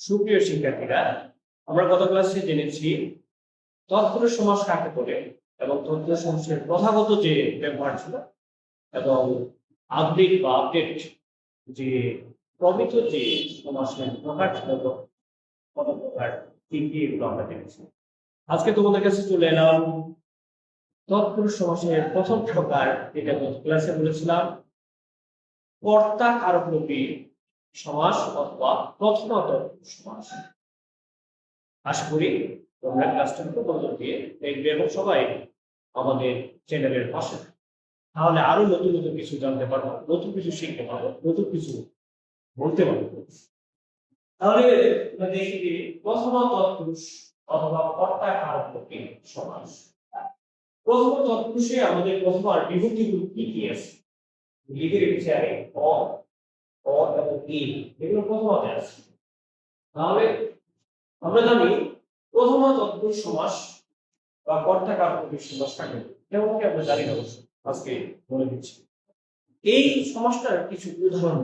সুপ্রিয় শিক্ষার্থীরা, আমরা গত ক্লাসে জেনেছি তৎপুরুষ সমাস কাকে বলে এবং তৎপুরুষ সমাসের প্রথাগত যে ব্যবহার ছিল এবং আপডেট বা আপডেট যে প্রমিত যে সমাসের প্রকার ছিল কত প্রকার, কি কি এগুলো আমরা জেনেছি। আজকে তোমাদের কাছে চলে এলাম তৎপুরুষ সমাসের প্রথম প্রকার, যেটা ক্লাসে বলেছিলাম। কর্তা কারকরূপী সমাস অথবা প্রথমত সমাস। আশা করি তোমরা ক্লাসটা খুব মনোযোগ দিয়ে দেখবে এবং সবাই আমাদের চ্যানেলের পাশে। তাহলে আরও নতুন নতুন কিছু জানতে পারব, নতুন কিছু শিখতে পারব, নতুন কিছু বলতে পারব। তাহলে দেখি যে প্রথম তৎপুরুষ অথবা কর্তা কারকরূপী সমাস। প্রথম তৎপুরুষে আমাদের প্রথম আর বিভক্তিগুলো কি কি আছে? লিখে রেখেছি আগে, অ জানি জানি এই সমাসটার কিছু উদাহরণ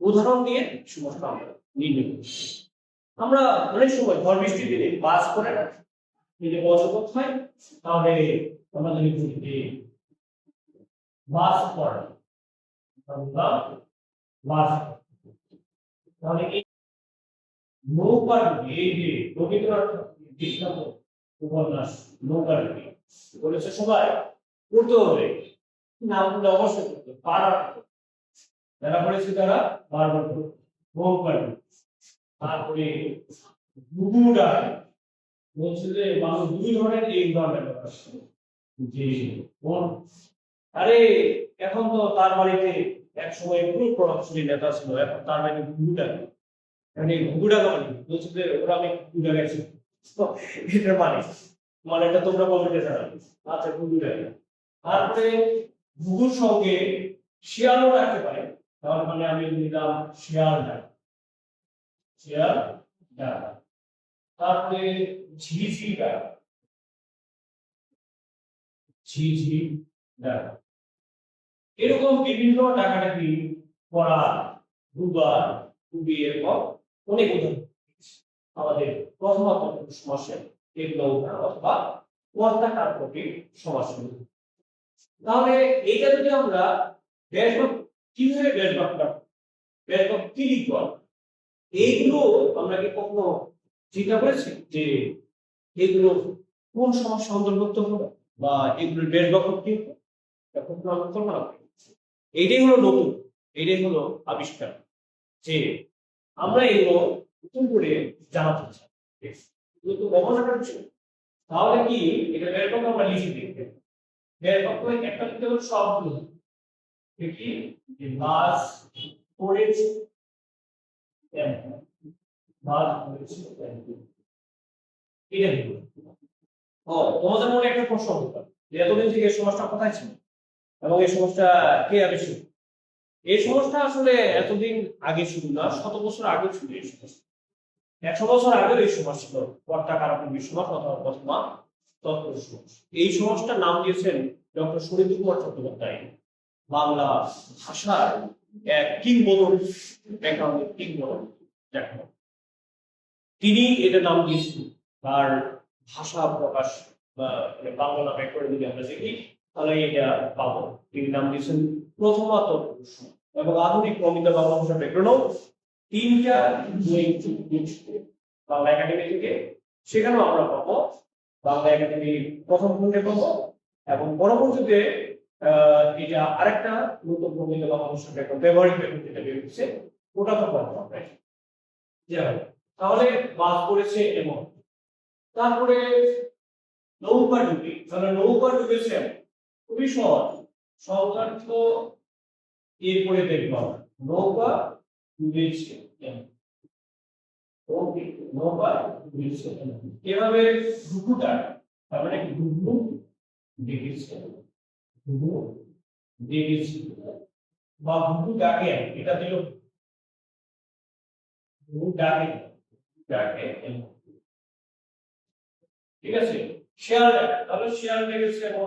উদাহরণ দিয়ে সমাসটা আমরা নির্ণয় করি। আমরা অনেক সময় ঝড় বৃষ্টির দিনে বাস করে না। যদি বজ্রপাত হয়, তাহলে আমরা যে বাস বাস উপন্যাস, নৌকার বলেছে, সবাই পড়তে হবে। নামগুলো অবশ্যই পড়তে পারার যারা পড়েছে তারা বারবার পড়বে। নৌকার তারপরে ডুবু ডাক বলছে যে, মানুষ দুই ধরনের এই ধরনের কথা যে আরে, এখন তো তার বাড়িতে এক সময় প্রভাবশালী নেতা ছিল, এখন তার বাড়িতে ঘুঘু মানে ঘুঘু মানে বলছে যে ওরা আমি ঘুঘু ডাকাইছি এটার মানে মানে? এটা তোমরা কমেন্টে জানাবে আচ্ছা ঘুঘু ডাকে। তারপরে ঘুঘুর সঙ্গে শিয়ালও রাখতে পারে। তার মানে আমি নিলাম শিয়াল ডাক শিয়াল ডাক। তারপরে ঝিঝি ডাক। ঝিঝি ডাক। এরকম বিভিন্ন ডাকাডাকি করা দুবার খুবই এরকম অনেক আমাদের প্রথমত সমাসে এগুলো উদাহরণ অথবা কর্তা কার্যকরী সমাসগুলো তাহলে এইটা যদি আমরা ব্যাসভাগ কীভাবে ব্যাসভাগ করব ব্যাসভাগ কি লিখব এইগুলো আমরা কি কখনো চিন্তা করেছি যে এগুলো কোন সমস্যা অন্তর্ভুক্ত হবে বা এগুলোর ব্যাসভাগ কি হবে? কখনো কল্পনা এইটাই হলো নতুন, এইটাই হলো আবিষ্কার, যে আমরা এগুলো নতুন করে জানাতে চাই। তো গবেষণার বিষয় তাহলে কি এটা ব্যাপক আমরা লিখে দিই ব্যাপক একটা লিখতে হলো সবগুলো কি যে বাস পড়েছে বাস পড়েছে এটা ও, তোমাদের মনে একটা প্রশ্ন হতে পারে, যে এতদিন থেকে সমস্যা কোথায় ছিল? এবং এই সমস্যা কে আবিষ্কার এই সমস্যা আসলে এতদিন আগে শুরু না, শত বছর আগে শুরু এই সমস্যা। একশো বছর আগে এই সমস্যা ছিল কর্তা কারণ বিশ্বমাস অথবা প্রথমা সমাস এই সমাজটার নাম দিয়েছেন ডক্টর সুনীল কুমার চট্টোপাধ্যায়। বাংলা ভাষার এক কিংবদন্তি ব্যাকরণের কিংবদন্তি যাকে বলে। তিনি এটা নাম দিয়েছেন, তার ভাষা প্রকাশ মানে বাংলা নামে করে যদি আমরা দেখি তাহলে এটা পাবো। তিনি নাম দিয়েছেন প্রথমত এবং আধুনিক প্রমিত বাংলা ভাষা ব্যাকরণও তিনটা বই বাংলা একাডেমি থেকে। সেখানেও আমরা পাবো। বাংলা একাডেমি প্রথম খণ্ডে পাবো এবং পরবর্তীতে এটা আরেকটা নতুন প্রমিত বাংলা ভাষা ব্যাকরণ, ব্যবহারিক ব্যাকরণ যেটা বেরিয়েছে ওটা তো পাবো আমরা। তাহলে বাদ পড়েছে এমন। তারপরে নৌকা ডুবি, তাহলে নৌকা ডুবেছে খুবই সহজ। সংখ্যার্থ এরপরে দেখব নৌকা এভাবে ঘুঘুটা তার মানে ঘুঘু ঘুঘু বা ঘুঘু ডাকে, এটা দিল ঘুঘু ডাকে ডাকে ঠিক আছে? ডাকে। তাহলে শেয়াল ডেকেছে এবং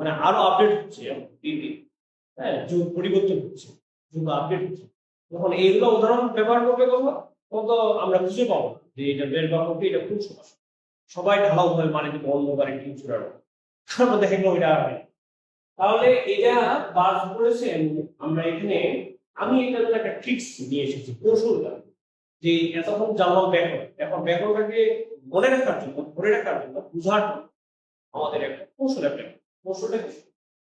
মানে আরও আপডেট হচ্ছে হ্যাঁ যুগ পরিবর্তন হচ্ছে যুগ আপডেট হচ্ছে। তখন এইগুলো উদাহরণ ব্যবহার করবে তখন তো আমরা খুঁজে পাবো যে এটা বের বা করবে এটা খুব সমস্যা সবাই ঢালাও ভাবে মানে কিন্তু অন্ধকারে টিম চুরানো তারপর দেখেন এটা আর হয় তাহলে এটা বাদ করেছেন আমরা এখানে, আমি জন্য একটা ট্রিক্স নিয়ে এসেছি, কৌশলটা। যে এতক্ষণ জানলাম ব্যাকরণ এখন ব্যাকরণটাকে মনে রাখার জন্য, ধরে রাখার জন্য বোঝার জন্য আমাদের একটা কৌশল একটা কৌশলটা কি?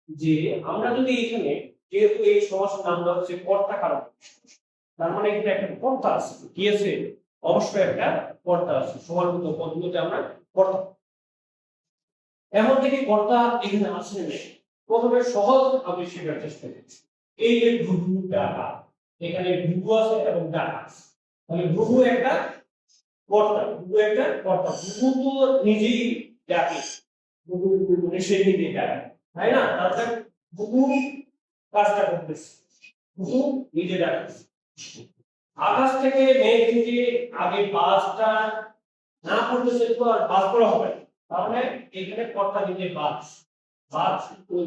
যে আমরা যদি এখানে যেহেতু এই সমাজের নাম দেওয়া হচ্ছে কর্তা কারণ, তার মানে এখানে একটা কর্তা আছে, কি আছে? অবশ্যই একটা কর্তা আছে সমানভূত পদ্ধতিতে আমরা কর্তা এখন থেকে কর্তা এখানে আছে? প্রথমে সহজ আমি শেখার চেষ্টা করছি। এই যে ভুগু ডাটা এখানে ভুগু আছে এবং ডাটা আছে। তাহলে ভুগু একটা কর্তা ভুগু একটা কর্তা ভুগু তো নিজেই ডাকে। ভুগু মানে সে নিজেই ডাকে তাই না কাজটা করতেছে নিজে আকাশ থেকে মেঘ থেকে আগে বাসটা না করতেছে তো আর বাস করা হবে তাহলে এখানে কর্তা নিজে বাস। বাস ওই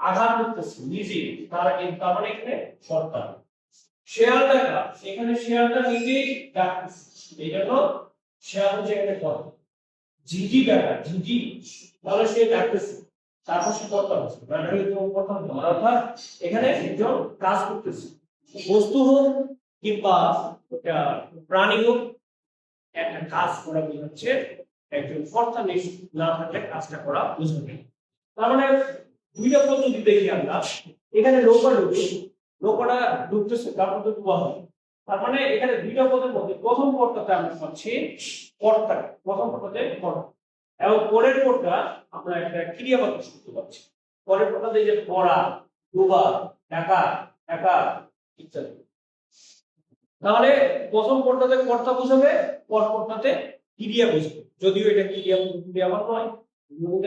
আঘাত করতেছে নিজে। তার মানে এখানে কর্তা শেয়াল দেখা এখানে শেয়ালটা নিজেই ডাকতেছে। এই জন্য শেয়াল হচ্ছে এখানে কর্তা ঝিঝি দেখা ঝিঝি তাহলে সে ডাকতেছে। তারপর সে কর্তা হচ্ছে মানে প্রথম ধরা অর্থাৎ এখানে একজন কাজ করতেছে। বস্তু হোক কিংবা ওটা প্রাণী হোক, একটা কাজ করা বোঝাচ্ছে, একজন কর্তা না থাকলে কাজটা করা বোঝাবে। তার মানে দুইটা পদ্ধতি দেখি আমরা। এখানে নৌকা ঢুকে নৌকাটা ডুবতেছে, তারপর তো ডুবা হবে। তার মানে এখানে দুইটা পদের মধ্যে প্রথম পদটাতে আমরা পাচ্ছি কর্তা প্রথম পদতে কর্তা এবং পরের পদটা আমরা একটা ক্রিয়াবাদ শুনতে পাচ্ছি। পরের পদটাতে যে পড়া ডুবা একা একা ইত্যাদি। তাহলে প্রথম পদটাতে কর্তা বোঝাবে পর পদটাতে ক্রিয়া বুঝবে। যদিও এটা ক্রিয়া ক্রিয়াবাদ নয়।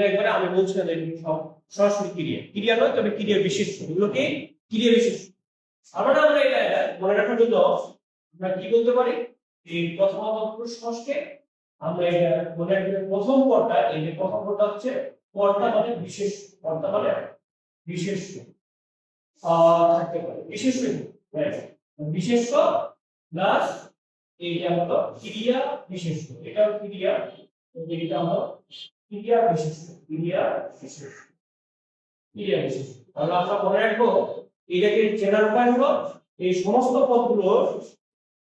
একবারে আমি বলছি না সব সরাসরি ক্রিয়া। ক্রিয়া নয়, তবে ক্রিয়া বিশেষ। এগুলোকে ক্রিয়া বিশেষ। আমরা আমরা এটা মনে রাখার জন্য আমরা কি বলতে পারি? এই প্রথম পুরুষ সমাসকে আমরা এটা মনে রাখি প্রথম পদটা, এই যে প্রথম পদটা হচ্ছে কর্তা মানে বিশেষ কর্তা মানে বিশেষ থাকতে পারে। বিশেষ বিশেষ প্লাস এইটা হলো ক্রিয়া বিশেষ এটা ক্রিয়া এটা হলো ক্রিয়া বিশেষ ক্রিয়া বিশেষ ক্রিয়া বিশেষ তাহলে আমরা মনে রাখব, এটাকে চেনার উপায় হলো এই সমস্ত পদগুলোর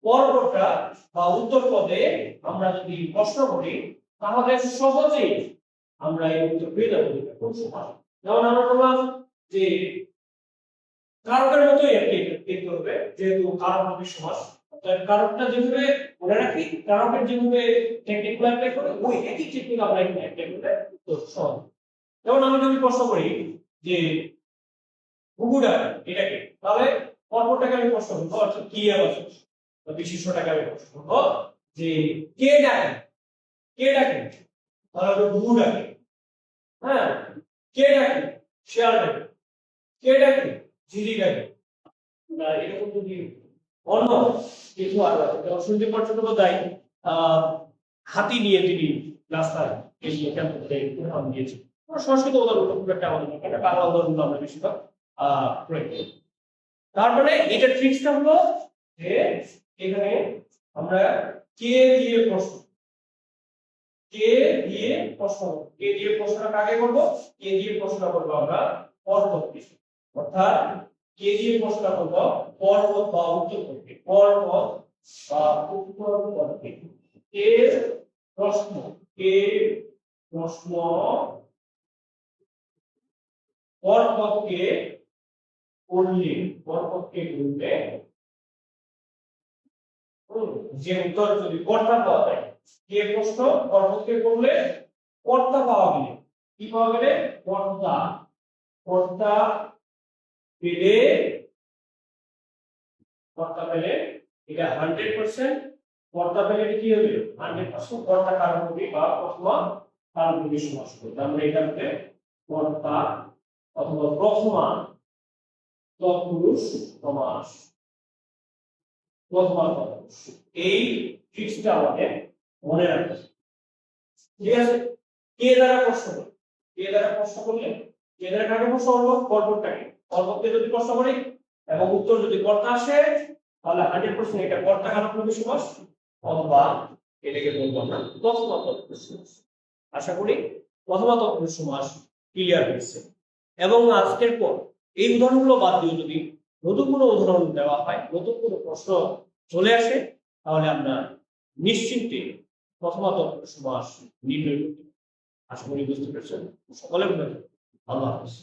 পরপরটা বা উত্তর পদে আমরা যদি প্রশ্ন করি, তাহলে সহজেই আমরা এই উত্তর পেয়ে যাব। খুব সহজ যেমন আমরা বললাম যে কারকের মতোই হবে যেহেতু কারক হবে সমাস। কারকটা যেভাবে মনে রাখি, কারকের যেভাবে টেকনিক অ্যাপ্লাই করে, ওই একই টেকনিক আমরা এখানে অ্যাপ্লাই করলে উত্তর সহজ। যেমন আমি যদি প্রশ্ন করি যে ঘুঘুডা এটাকে, তাহলে পরপরটাকে আমি প্রশ্ন করব। অর্থাৎ কি আবাচক বা বিশিষ্টটাকে আমি প্রশ্ন করব। যে কে ডাকে? কে ডাকে? তাহলে হলো ঘুঘু ডাকে। হ্যাঁ? কে ডাকে? শেয়াল ডাকে। কে ডাকে? ঝিলি ডাকে। এরকম যদি অন্য কিছু আর সঞ্জীব চট্টোপাধ্যায় আহ, হাতি নিয়ে তিনি রাস্তায় এগিয়ে উদাহরণ দিয়েছেন সংস্কৃত উদাহরণ খুব একটা আমাদের বাংলা উদাহরণ আমরা বেশিরভাগ, আহ প্রয়োগ করি তার মানে এটা ট্রিক্সটা হলো যে এখানে আমরা কে দিয়ে প্রশ্ন কে দিয়ে প্রশ্ন কে দিয়ে প্রশ্নটা কাকে করব? কে দিয়ে প্রশ্ন করব আমরা পরবর্তী অর্থাৎ কে দিয়ে প্রশ্ন করব পর্বত বা উত্তর করবে পর্বত বা উত্তর করবে কে প্রশ্ন। কে প্রশ্ন। পর্বতকে করলে করলে হুম, যে উত্তর যদি কর্তা পাওয়া যায় কে প্রশ্ন? পর্বতকে করলে কর্তা পাওয়া গেলে কি পাওয়া গেলে? কর্তা। কর্তা পেলে কর্তা পেলে এটা হান্ড্রেড পার্সেন্ট কর্তা পেলে কি হবে? হান্ড্রেড পার্সেন্ট কর্তা কারণী বা প্রথমা কারণী সমাস হবে তার মানে এখানে কর্তা অথবা প্রথমা তৎপুরুষ সমাস। প্রথমা তৎপুরুষ এই ট্রিক্সটা মনে রাখতে ঠিক আছে? কে দ্বারা প্রশ্ন করবে কে দ্বারা প্রশ্ন করলে? কে দ্বারা কাকে প্রশ্ন করব? যদি প্রশ্ন করি এবং উত্তর যদি কর্তা আসে, তাহলে হান্ড্রেড পার্সেন্ট এটা কর্তা কারণী সমাস অথবা এটাকে বলব আমরা প্রথমা তৎপুরুষ সমাস। আশা করি প্রথমা তৎপুরুষ সমাস ক্লিয়ার হয়েছে। এবং আজকের পর এই উদাহরণগুলো বাদ দিয়ে যদি। নতুন কোনো উদাহরণ দেওয়া হয়, নতুন কোনো প্রশ্ন চলে আসে, তাহলে আমরা নিশ্চিন্তে প্রথমত সমাস নির্ণয় করতে। আশা করি বুঝতে পেরেছেন। সকলে ভালো হাফিজ